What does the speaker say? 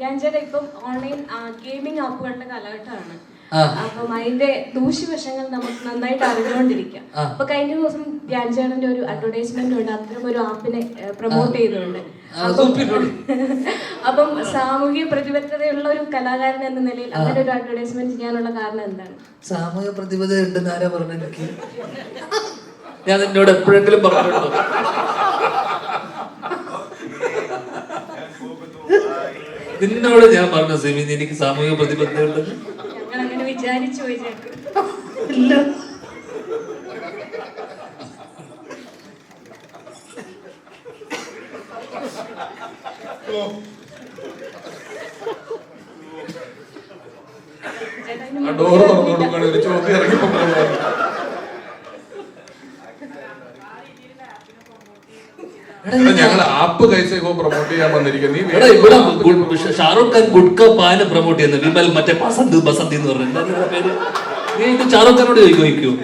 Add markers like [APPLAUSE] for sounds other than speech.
ഞാൻ ചേട്ടാ ഇപ്പം ഓൺലൈൻ ഗെയിമിംഗ് ആപ്പുകളുടെ കാലഘട്ടമാണ്. അപ്പം അതിന്റെ ദൂഷ്യവശങ്ങൾ നമുക്ക് നന്നായിട്ട് അറിഞ്ഞുകൊണ്ടിരിക്കാം. അപ്പൊ കഴിഞ്ഞ ദിവസം ധ്യാൻ ഒരു അഡ്വർടൈസ്മെന്റ് ഉണ്ട്. അത്തരം ഒരു ആപ്പിനെ പ്രൊമോട്ട് ചെയ്തിട്ടുണ്ട്. [LAUGHS] അപ്പം സാമൂഹിക പ്രതിബദ്ധതയുള്ള ഒരു കലാകാരൻ എന്ന നിലയിൽ അങ്ങനെ ഒരു അഡ്വർടൈസ്മെന്റ് ചെയ്യാനുള്ള കാരണം എന്താണ്? സാമൂഹിക പ്രതിബദ്ധത ഉണ്ടെന്ന് ആരാ പറഞ്ഞ എനിക്ക്? ഞാൻ എന്നോട് എപ്പോഴെങ്കിലും പറഞ്ഞിട്ടുണ്ടോ? [LAUGHS] [LAUGHS] നിന്നോട് ഞാൻ പറഞ്ഞു സിമി എനിക്ക് സാമൂഹിക പ്രതിബദ്ധത ഇല്ല. ഡോറ് തുറന്നു കൊടുക്കുകയാണ് ഒരു ചോദ്യം ഞങ്ങൾ ആപ്പ് കൈസേക്കോ പ്രൊമോട്ട് ചെയ്യാൻ വന്നിരിക്കുന്നത് ഗുഡ് ഷാറൂഖ് ഖാൻ ഗുഡ്ക പാന് പ്രൊമോട്ട് ചെയ്യുന്നത് വിമൽ മറ്റേ ബസന്ത് ബസന്തി എന്ന് പറഞ്ഞു ഷാറുഖ് പേര്? നീ ഇത് ഷാറൂഖ് ഖാനോട് ചോദിക്കോ